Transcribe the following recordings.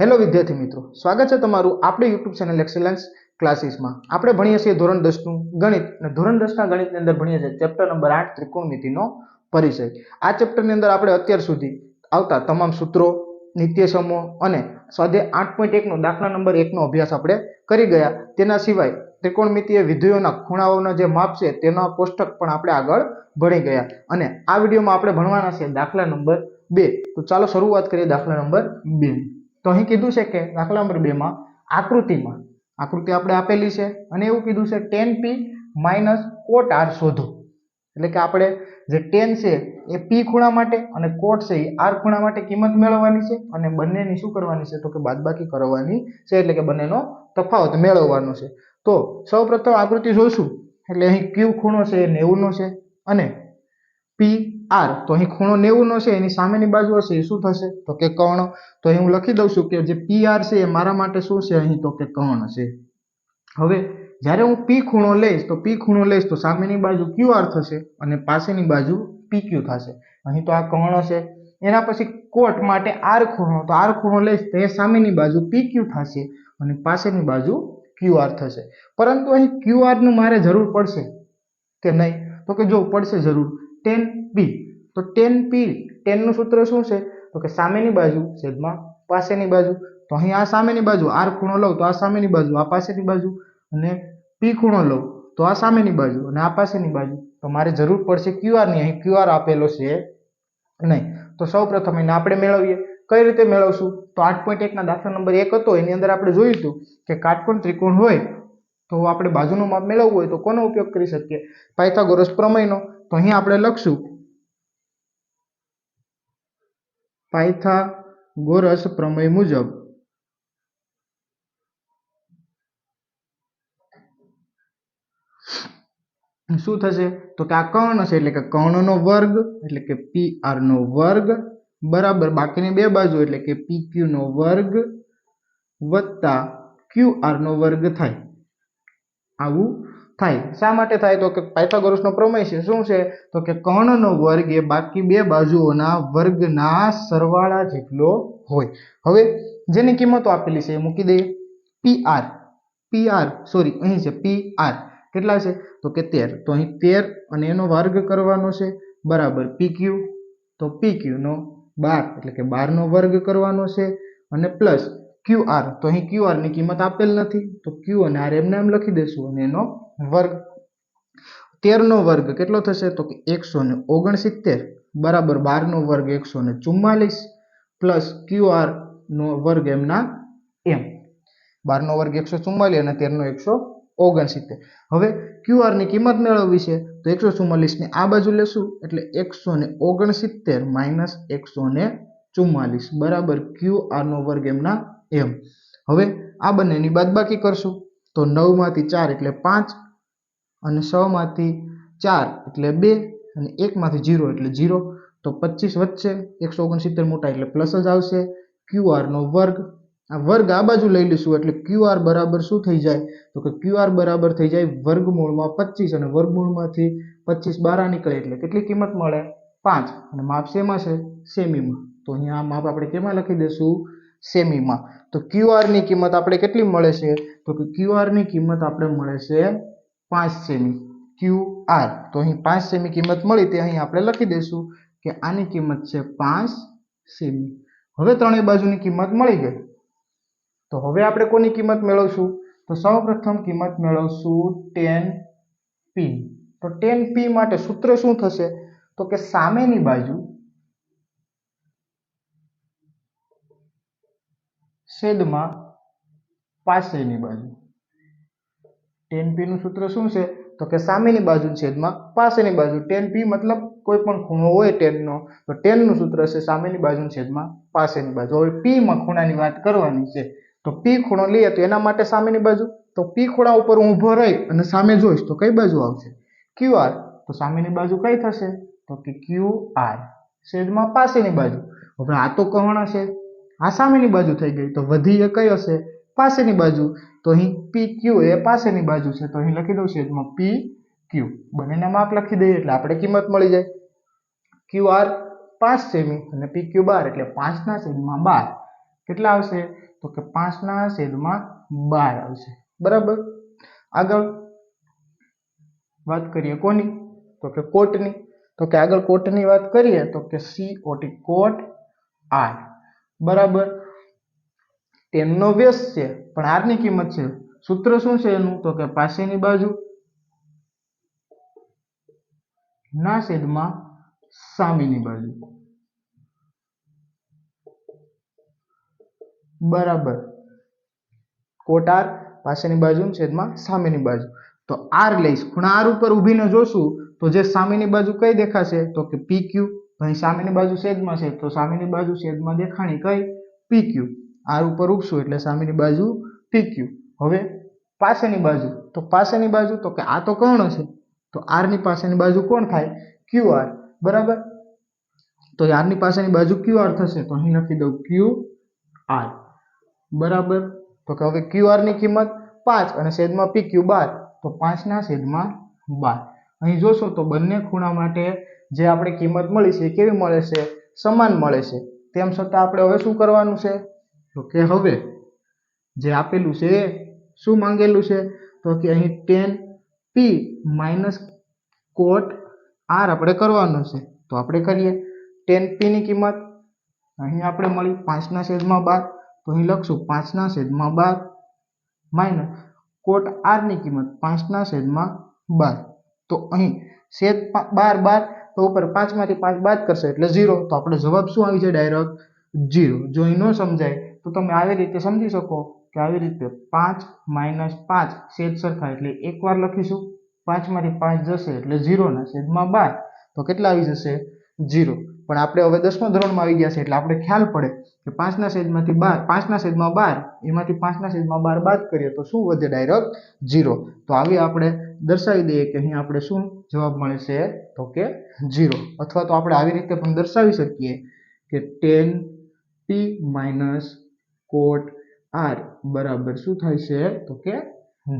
Hello વિદ્યાર્થી મિત્રો, સ્વાગત છે તમારું આપણી યુટ્યુબ ચેનલ એક્સેલન્સ ક્લાસીસમાં આપણે ભણીએ છીએ ધોરણ દસનું ગણિત અને ધોરણ દસના ગણિતની અંદર ભણીએ છીએ ચેપ્ટર નંબર આઠ ત્રિકોણમિતિનો પરિચય. આ ચેપ્ટરની અંદર આપણે અત્યાર સુધી આવતા તમામ સૂત્રો નિત્ય સમૂહ અને સ્વાધ્યાય આઠ પોઈન્ટ એકનો દાખલા નંબર એકનો અભ્યાસ આપણે કરી ગયા. તેના સિવાય ત્રિકોણમિતિય વિધેયોના ખૂણાઓના જે માપ છે તેના કોષ્ટક પણ આપણે આગળ ભણી ગયા. અને આ વિડીયોમાં આપણે ભણવાના છે દાખલા નંબર બે. તો ચાલો શરૂઆત કરીએ દાખલા નંબર બે. તો અહીં કીધું છે કે દાખલા નંબર બેમાં આકૃતિમાં, આકૃતિ આપણે આપેલી છે અને એવું કીધું છે tan P minus cot R શોધો. એટલે કે આપણે જે ટેન છે એ પી ખૂણા માટે અને કોટ છે એ આર ખૂણા માટે કિંમત મેળવવાની છે અને બંનેની શું કરવાની છે તો કે બાદબાકી કરવાની છે, એટલે કે બંનેનો તફાવત મેળવવાનો છે. તો સૌપ્રથમ આકૃતિ જોઈશું. એટલે અહીં ક્યુ ખૂણો છે એ નેવુંનો છે અને પી આર. તો અહીં ખૂણો નેવુંનો છે, એની સામેની બાજુ હશે, એ શું થશે? તો કે કર્ણ. તો અહીં હું લખી દઉં છું કે જે પી આર છે એ મારા માટે શું છે? અહીં તો કે કર્ણ છે. હવે, જ્યારે હું પી ખૂણો લઈશ, તો પી ખૂણો લઈશ, તો સામેની બાજુ ક્યુ આર થશે અને પાસેની બાજુ પી ક્યુ થશે. અહીં તો આ કર્ણ છે. એના પછી કોટ માટે આર ખૂણો. તો આર ખૂણો લઈશ, તો એ સામેની બાજુ પી ક્યુ થશે અને પાસેની બાજુ ક્યુ આર થશે. પરંતુ અહીં ક્યુ આરનું મારે જરૂર પડશે કે નહીં? તો કે જો, પડશે જરૂર. ટેન પી તો ટેન પી ટેનનું સૂત્ર શું છે? તો કે સામેની બાજુ છેદમાં પાસેની બાજુ. તો અહીં આ સામેની બાજુ આર ખૂણો લઉં તો આ સામેની બાજુ, આ પાસેની બાજુ અને પી ખૂણો લઉં તો આ સામેની બાજુ અને આ પાસેની બાજુ. તો મારે જરૂર પડશે ક્યુઆરની અહીં ક્યુઆર આપેલો છે નહીં. તો સૌ પ્રથમ એને આપણે મેળવીએ. કઈ રીતે મેળવશું? તો આઠ પોઈન્ટ એકના દાખલા નંબર એક હતો, એની અંદર આપણે જોયું હતું કે કાટકોણ ત્રિકોણ હોય તો આપણે બાજુનું માપ મેળવવું હોય તો કોનો ઉપયોગ કરી શકીએ? પાયથાગોરસ પ્રમેયનો. તો અહીં આપણે લખશું. પાયથાગોરસ પ્રમેય મુજબ. શું થશે? તો કે આ કર્ણ છે એટલે કે કર્ણનો વર્ગ, એટલે કે પી આર નો વર્ગ, બરાબર. બાકીની બે બાજુ, એટલે કે પી ક્યુ નો વર્ગ વત્તા ક્યુ આર નો વર્ગ થાય. આવું થાય. શા માટે થાય? તો કે પાયથાગોરસનો પ્રમેય છે. શું છે? તો કે કર્ણનો વર્ગ એ બાકી બે બાજુઓના વર્ગના સરવાળા જેટલો હોય. હવે જેની કિંમતો આપેલી છે એ મૂકી દઈએ. P R. P R sorry અહીં છે પી આર. કેટલા છે? તો કે તેર. તો અહીં તેર અને એનો વર્ગ કરવાનો છે. બરાબર, પી ક્યુ. તો પી ક્યુનો બાર, એટલે કે બારનો વર્ગ કરવાનો છે. અને પ્લસ ક્યુ આર તો અહીં ક્યુ આરની કિંમત આપેલ નથી. તો ક્યુ અને આર એમને એમ લખી દઈશું અને એનો વર્ગ. તેરનો વર્ગ કેટલો થશે? તો કે એકસો ને ઓગણસિત્તેર બરાબર બારનો વર્ગ એકસો ને ચુમ્માલીસ પ્લસ ક્યુ આરનો વર્ગ એમના એમ. બારનો વર્ગ એકસો ચુમ્માલીસ અને તેરનો એકસો ઓગણસિત્તેર. હવે ક્યુ આરની કિંમત મેળવવી છે. તો એકસો ચુમ્માલીસને આ બાજુ લેશું. એટલે એકસો ને ઓગણસિત્તેર માઇનસ એકસો ને ચુમ્માલીસ. બરાબર ક્યુ આરનો વર્ગ એમના એમ. હવે આ બંનેની બાદબાકી કરશું. તો નવમાંથી ચાર એટલે પાંચ અને છમાંથી ચાર એટલે બે અને એકમાંથી જીરો એટલે જીરો. તો પચીસ વચ્ચે એકસો ઓગણસિત્તેર મોટા એટલે પ્લસ જ આવશે. ક્યુઆરનો વર્ગ. આ વર્ગ આ બાજુ લઈ લઈશું એટલે ક્યુઆર બરાબર શું થઈ જાય? તો કે ક્યુઆર બરાબર થઈ જાય વર્ગમૂળમાં પચીસ અને વર્ગમૂળમાંથી પચીસ બારા નીકળે એટલે કેટલી કિંમત મળે? પાંચ. અને માપ શેમાં છે? સેમીમાં. તો અહીંયા માપ આપણે કેમાં લખી દઈશું? સેમીમાં. તો ક્યુઆરની કિંમત આપણે કેટલી મળે છે? તો કે ક્યુ ની કિંમત આપણે મળે છે પાંચ સેમી. ક્યુ તો અહીં પાંચ સેમી કિંમત મળી તે અહીં આપણે લખી દઈશું કે આની કિંમત છે પાંચ સેમી. હવે ત્રણેય બાજુની કિંમત મળી ગઈ. તો હવે આપણે કોની કિંમત મેળવશું? તો સૌપ્રથમ કિંમત મેળવશું ટેન પી. તો ટેન પી માટે સૂત્ર શું થશે? તો કે સામેની બાજુ છેદમાં પાસેની બાજુ. ટેન પીનું સૂત્ર શું છે? તો કે સામેની બાજુ છેદમાં પાસેની બાજુ. ટેન પી મતલબ કોઈ પણ ખૂણો હોય ટેનનો તો ટેનનું સૂત્ર છે સામેની બાજુ છેદમાં પાસેની બાજુ. હવે પીમાં ખૂણાની વાત કરવાની છે. તો પી ખૂણો લઈએ તો એના માટે સામેની બાજુ? તો પી ખૂણા ઉપર હું ઊભો રહી અને સામે જોઈશ, તો કઈ બાજુ આવશે? ક્યુ આર તો સામેની બાજુ કઈ થશે? તો કે ક્યુ આર છેદમાં પાસેની બાજુ. હવે આ તો કહણ છે. આ સામેની બાજુ થઈ ગઈ. તો વધી એ કઈ હશે? પાસેની બાજુ. તો અહીં પી ક્યુ એ પાસેની બાજુ છે. તો અહીં લખી દઉં છેદમાં પી ક્યુ બંનેના માપ લખી દઈએ એટલે આપણે કિંમત મળી જાય. ક્યુ આર પાંચ સેમી અને પી ક્યુ બાર એટલે પાંચના છેદમાં બાર. કેટલા આવશે? તો કે પાંચના છેદમાં બાર આવશે. બરાબર? આગળ વાત કરીએ કોની? તો કે કોટની. તો કે આગળ કોટની વાત કરીએ તો કે સી ઓટી કોટ આર બરાબર? ટેનનો વ્યસ્ત છે, પણ આરની કિંમત છે. સૂત્ર શું છે એનું? તો કે પાસેની બાજુ ના છેદમાં સામેની બાજુ. બરાબર. કોટ આર પાસેની બાજુ છેદમાં સામેની બાજુ. તો આર લઈશ. ખૂણા આર ઉપર ઊભીને જોશું તો જે સામેની બાજુ કઈ દેખાશે? તો કે પી ક્યુ. અહીં સામેની બાજુ છેદમાં છે, તો સામેની બાજુ છેદમાં દેખાણી કઈ? પી ક્યુ આર ઉપર ઉપસું એટલે સામેની બાજુ પી ક્યુ હવે પાસેની બાજુ, તો પાસેની બાજુ તો કે આ તો કર્ણ છે, તો આરની પાસેની બાજુ કોણ થાય? ક્યુ આર બરાબર? તો આરની પાસેની બાજુ ક્યુ આર થશે, તો અહીં લખી દઉં ક્યુ આર બરાબર? તો કે હવે ક્યુ આરની કિંમત પાંચ અને છેદમાં પી ક્યુ બાર, તો પાંચના છેદમાં બાર. અહીં જોશો તો બંને ખૂણા માટે જે આપણે કિંમત મળી છે કેવી મળે છે? સમાન મળે છે. તેમ છતાં આપણે હવે શું કરવાનું છે? તો કે હવે જે આપેલું છે એ શું માંગેલું છે? તો કે અહીં tan P minus cot R આપણે કરવાનું છે. તો આપણે કરીએ ટેન પીની કિંમત. અહીં આપણે મળી પાંચના છેદમાં બાર. તો અહીં લખશું પાંચના છેદમાં બાર માઇનસ કોટ આરની કિંમત પાંચના છેદમાં બાર. તો અહીં છેદ બાર બાર તો ઉપર પાંચમાંથી પાંચ બાદ કરશે એટલે ઝીરો તો આપણો જવાબ શું આવી જાય ડાયરેક્ટ ઝીરો જો અહીં ન સમજાય, તો તમે આવી રીતે સમજી શકો કે આવી રીતે પાંચ માઇનસ પાંચ છેદ સરખા એટલે એકવાર લખીશું. પાંચમાંથી પાંચ જશે એટલે ઝીરોના છેદમાં બાર. તો કેટલા આવી જશે? ઝીરો પણ આપણે હવે દસમા ધોરણમાં આવી ગયા છે, એટલે આપણે ખ્યાલ પડે કે પાંચના છેદમાંથી બાર, પાંચના છેદમાં બાર, એમાંથી પાંચના છેદમાં બાર બાદ કરીએ તો શું વધે ડાયરેક્ટ ઝીરો તો આવી આપણે દર્શાવી દઈએ કે અહીં આપણે શું જવાબ મળે છે તો કે ઝીરો અથવા તો આપણે આવી રીતે પણ દર્શાવી શકીએ કે tan P minus cot R બરાબર શું થાય છે? તો કે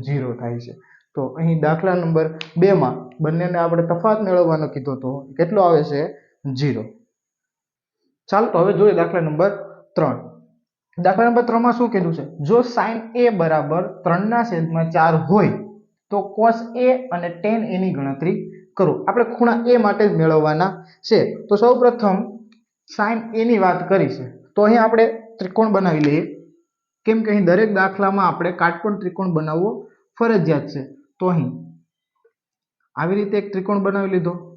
ઝીરો થાય છે. તો અહીં દાખલા નંબર બેમાં બંનેને આપણે તફાત મેળવવાનો કીધો તો કેટલો આવે છે? ઝીરો ચાલો તો હવે જોઈએ દાખલા નંબર ત્રણ. દાખલા નંબર ત્રણમાં શું કીધું છે? જો સાઇન એ બરાબર ત્રણના છેદમાં ચાર હોય, તો કોસ એ અને ટેન એની ગણતરી કરો. આપણે ખૂણા એ માટે જ મેળવવાના છે. તો સૌ પ્રથમ સાઇન એની વાત કરી છે. તો અહીં આપણે ત્રિકોણ બનાવી લઈએ. કેમ કે અહીં દરેક દાખલામાં આપણે કાટકોણ ત્રિકોણ બનાવવો ફરજિયાત છે. તો અહીં આવી રીતે એક ત્રિકોણ બનાવી લીધો.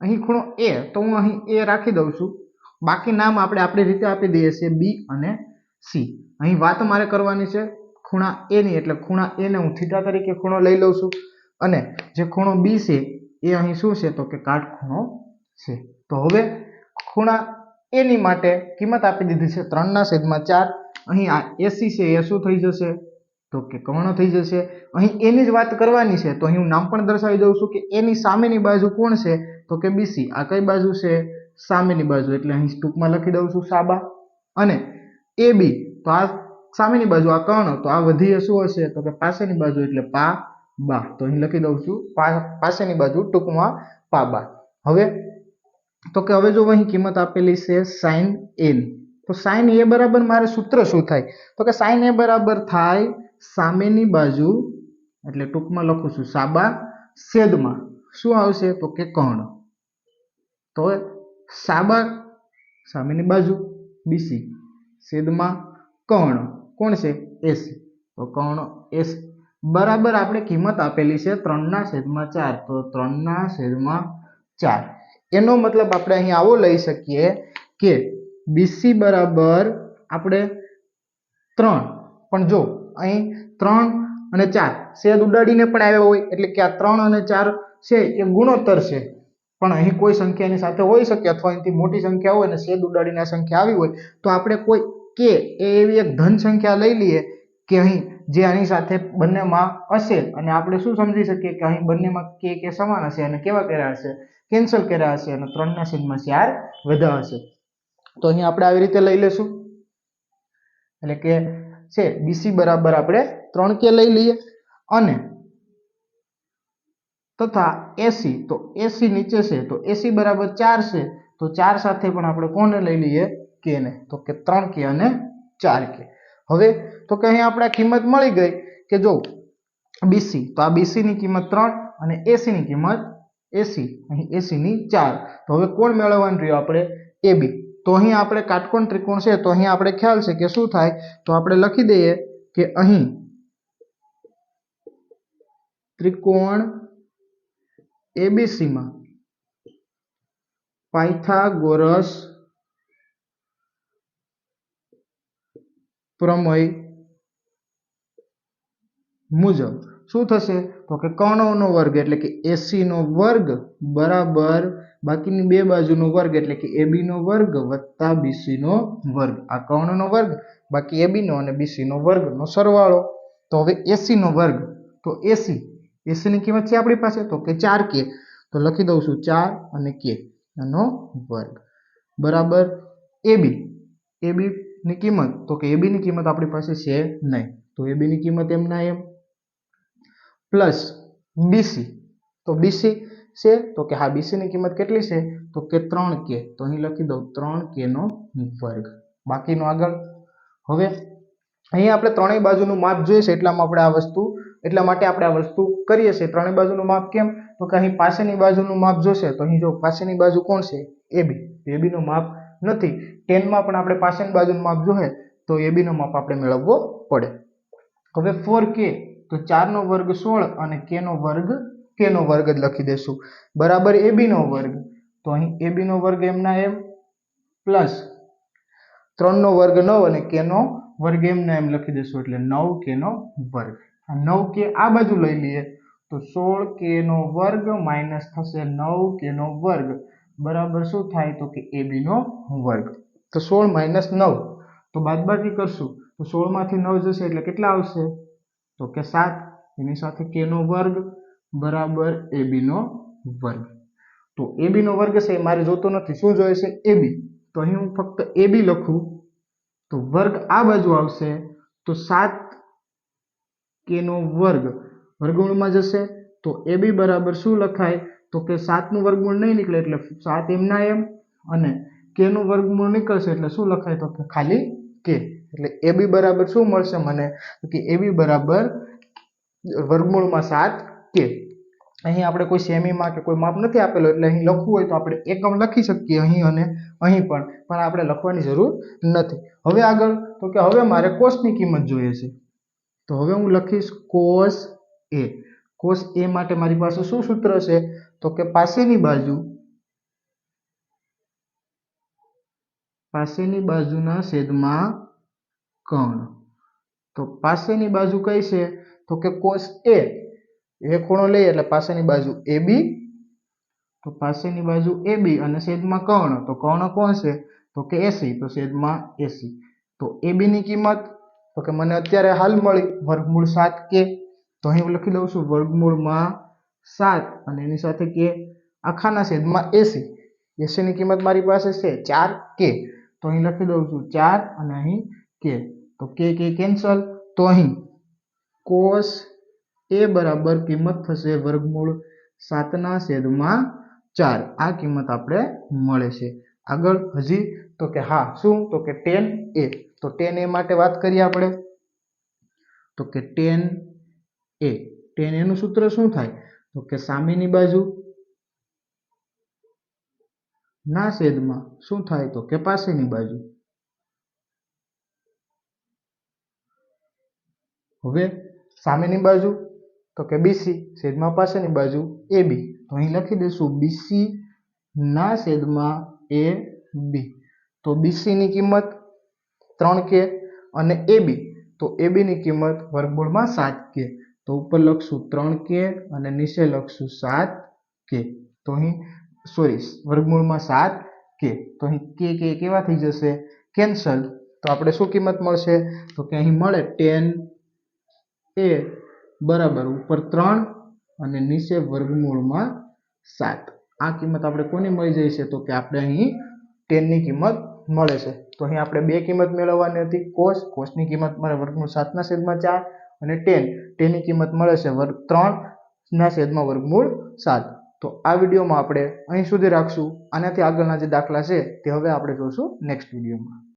અહીં ખૂણો એ તો હું અહીં એ રાખી દઉં છું. બાકી નામ આપણે આપણી રીતે આપી દઈએ છીએ બી અને સી અહીં વાત મારે કરવાની છે ખૂણા એની એટલે ખૂણા એને હું થીટા તરીકે ખૂણો લઈ લઉં છું. અને જે ખૂણો બી છે, એ અહીં શું છે? તો કે કાટખૂણો છે. તો હવે ખૂણા એની માટે કિંમત આપી દીધી છે ત્રણના છેદમાં ચાર. અહીં આ એસી છે, એ શું થઈ જશે? તો કે કર્ણ થઈ જશે. અહીં એની જ વાત કરવાની છે. તો અહીં હું નામ પણ દર્શાવી દઉં છું કે એની સામેની બાજુ કોણ છે? તો કે બીસી આ કઈ બાજુ છે? સામેની બાજુ. એટલે અહીં ટૂંકમાં લખી દઉં છું સાબા. અને એ બી તો આ સામેની બાજુ, આ કર્ણ. તો આ વધી શું હશે? તો કે પાસેની બાજુ એટલે પા, બા. તો અહીં લખી દઉં છું પાસેની બાજુ, ટૂંકમાં પા, બા. હવે, તો કે હવે જો અહીં કિંમત આપેલી છે સાઇન એન તો સાઇન એ બરાબર મારે સૂત્ર શું થાય? તો કે સાઇન એ બરાબર થાય સામેની બાજુ, એટલે ટૂંકમાં લખું છું, સાબા સેદમાં શું આવશે? તો કે કર્ણ. તો સાબા સામેની બાજુ, બીસી. સેદમાં કર્ણ. કોણ છે? એસી. તો કર્ણ, એસ. બરાબર આપણે કિંમત આપેલી છે ત્રણના છેદમાં ચાર. તો ત્રણના છેદમાં ચાર. એનો મતલબ આપણે અહીં આવો લઈ શકીએ કે બીસી બરાબર આપણે ત્રણ. પણ જો અહીં ત્રણ અને ચાર. સેદ ઉડાડીને પણ આવ્યા હોય એટલે કે આ ત્રણ અને ચાર છે એ ગુણોત્તર છે. પણ અહીં કોઈ સંખ્યાની સાથે હોઈ શકે અથવા અહીંથી મોટી સંખ્યા હોય અને શેદ ઉડાડીને આ સંખ્યા આવી હોય, તો આપણે કોઈ કે એ એવી એક ધન સંખ્યા લઈ લઈએ કે અહીં જે આની સાથે બંનેમાં હશે. અને આપણે શું સમજી શકીએ કે અહીં બંનેમાં કે કે સમાન હશે અને કેવા કર્યા હશે? કેન્સલ કર્યા હશે અને ત્રણના સીનમાં ચાર વધ્યા હશે. તો અહીં આપણે આવી રીતે લઈ લેશું એટલે કે છે બીસી બરાબર આપણે ત્રણ કે લઈ લઈએ. અને તથા એસી તો એસી નીચે છે, તો એસી બરાબર ચાર છે, તો ચાર સાથે પણ આપણે કોને લઈ લઈએ? કે ને. તો કે ત્રણ કે અને ચાર કે. હવે, તો કે અહીં આપણે આ કિંમત મળી ગઈ કે જો બીસી તો આ BC ની કિંમત ત્રણ અને AC ની કિંમત એસી અહીં એસી ની ચાર. તો હવે કોણ મેળવવાનું રહ્યું આપણે? એબી તો અહીં આપણે કાટકોણ ત્રિકોણ છે તો અહીં આપણે ખ્યાલ છે કે શું થાય? તો આપણે લખી દઈએ કે અહીં ત્રિકોણ એબીસી માં પાયથાગોરસ પ્રમેય મુજબ શું થશે? તો કે કર્ણોનો વર્ગ એટલે કે એસીનો વર્ગ બરાબર બાકીની બે બાજુનો વર્ગ એટલે કે એબીનો વર્ગ વત્તા બીસીનો વર્ગ. આ કર્ણનો વર્ગ, બાકી એબીનો અને બીસીનો વર્ગનો સરવાળો. તો હવે એસીનો વર્ગ, તો એસી એસીની કિંમત છે આપણી પાસે? તો કે ચાર કે તો લખી દઉં છું ચાર અને કે નો વર્ગ. બરાબર? એબી એબીની કિંમત, તો કે એબીની કિંમત આપણી પાસે છે નહીં. તો એબીની કિંમત એમના એમ? Plus BC. તો બીસી છે, તો કે હા બીસીની કિંમત કેટલી છે? તો કે ત્રણ કે. તો અહીં લખી દઉં, ત્રણ કે નો વર્ગ. બાકીનો આગળ. હવે અહીં આપણે ત્રણેય બાજુનું માપ જોઈએ છે, એટલામાં આપણે આ વસ્તુ, એટલા માટે આપણે આ વસ્તુ કરીએ છીએ. ત્રણેય બાજુનું માપ કેમ? તો કે અહીં પાસેની બાજુનું માપ જોશે, તો અહીં જો પાસેની બાજુ કોણ છે? એબી બીનું માપ નથી. ટેનમાં પણ આપણે પાસેની બાજુનું માપ જોઈએ, તો એબી નું માપ આપણે મેળવવો પડે. હવે ફોર કે. તો ચારનો વર્ગ સોળ અને કેનો વર્ગ કેનો વર્ગ જ લખી દેશું. બરાબર એ બીનો વર્ગ. તો અહીં એ બીનો વર્ગ એમના એમ, પ્લસ ત્રણનો વર્ગ નવ અને કેનો વર્ગ એમના એમ લખી દેશું. એટલે નવ કેનો વર્ગ. નવ કે આ બાજુ લઈ લઈએ તો સોળ કેનો વર્ગ માઇનસ થશે નવ કેનો વર્ગ. બરાબર શું થાય તો કે એ બીનો વર્ગ. તો સોળ માઇનસ નવ. તો બાદબાકી કરશું. તો સોળમાંથી નવ જશે એટલે કેટલા આવશે? તો કે સાત, એની સાથે કે નો વર્ગ બરાબર એબીનો વર્ગ. તો એબીનો વર્ગ છે એ મારે જોતો નથી. શું જોઈએ છે એબી તો અહીં હું ફક્ત એબી લખું. તો વર્ગ આ બાજુ આવશે. તો સાત કે નો વર્ગ વર્ગમૂળમાં જશે. તો એબી બરાબર શું લખાય? તો કે સાતનું વર્ગમૂળ નહીં નીકળે એટલે સાત એમના એમ. અને કે નું વર્ગમૂળ નીકળશે એટલે શું લખાય? તો કે ખાલી કે એટલે એ બી બરાબર શું મળશે મને? કે એ બી બરાબર વર્ગમૂળમાં સાત કે. અહીં આપણે કોઈ સેમીમાં કે કોઈ માપ નથી આપેલો, એટલે અહીં લખવું હોય તો આપણે એકમ લખી શકીએ અહીં અને અહીં પણ પણ આપણે લખવાની જરૂર નથી. હવે આગળ, તો કે હવે મારે કોષની કિંમત જોઈએ છે. તો હવે હું લખીશ કોસ એ. કોસ એ માટે મારી પાસે શું સૂત્ર છે? તો કે પાસેની બાજુ, પાસેની બાજુના છેદમાં કર્ણ તો પાસેની બાજુ કઈ છે? તો કે કોસ એ એ ખૂણો લઈએ એટલે પાસેની બાજુ એ બી તો પાસેની બાજુ એ બી અને છેદમાં કર્ણ તો કર્ણ કોણ છે? તો કે એસી તો છેદમાં એસી તો એ બી ની કિંમત? તો કે મને અત્યારે હાલ મળી વર્ગમૂળ સાત કે તો અહીં હું લખી દઉં છું વર્ગમૂળમાં સાત અને એની સાથે કે આખાના છેદમાં એસી એસીની કિંમત મારી પાસે છે ચાર કે તો અહીં લખી દઉં છું ચાર અને અહીં કે તો કે કે કેન્સલ તો અહીં કોસ એ બરાબર કિંમત થશે વર્ગમૂળ સાતના છેદમાં ચાર. આ કિંમત આપણે મળે છે. આગળ હજી તો કે હા, શું? તો કે ટેન એ તો ટેન એ માટે વાત કરીએ આપણે. તો કે ટેન એ ટેન એનું સૂત્ર શું થાય? તો કે સામેની બાજુ ના છેદમાં શું થાય? તો કે પાસેની બાજુ. હવે સામેની બાજુ તો કે બીસી છેદમાં પાસેની બાજુ એ બી તો અહીં લખી દઈશું બીસી ના છેદમાં એ બી તો બીસીની કિંમત ત્રણ કે અને એ બી તો એ બીની કિંમત વર્ગમૂળમાં સાત કે તો ઉપર લખશું ત્રણ કે અને નીચે લખશું સાત કે તો અહીં સોરી વર્ગમૂળમાં સાત કે તો અહીં કે કે કેવા થઈ જશે? કેન્સલ તો આપણે શું કિંમત મળશે? તો કે અહીં મળે ટેન એ બરાબર ઉપર ત્રણ અને નીચે વર્ગમૂળમાં સાત. આ કિંમત આપણે કોની મળી જાય છે? તો કે આપણે અહીં ટેનની કિંમત મળે છે. તો અહીં આપણે બે કિંમત મેળવવાની હતી. કોસ કોસની કિંમત મળે વર્ગમૂળ સાતના છેદમાં ચાર અને ટેન ટેનની કિંમત મળે છે વર્ગ ત્રણના છેદમાં વર્ગમૂળ સાત. તો આ વિડીયોમાં આપણે અહીં સુધી રાખશું. આનાથી આગળના જે દાખલા છે તે હવે આપણે જોશું નેક્સ્ટ વિડીયોમાં.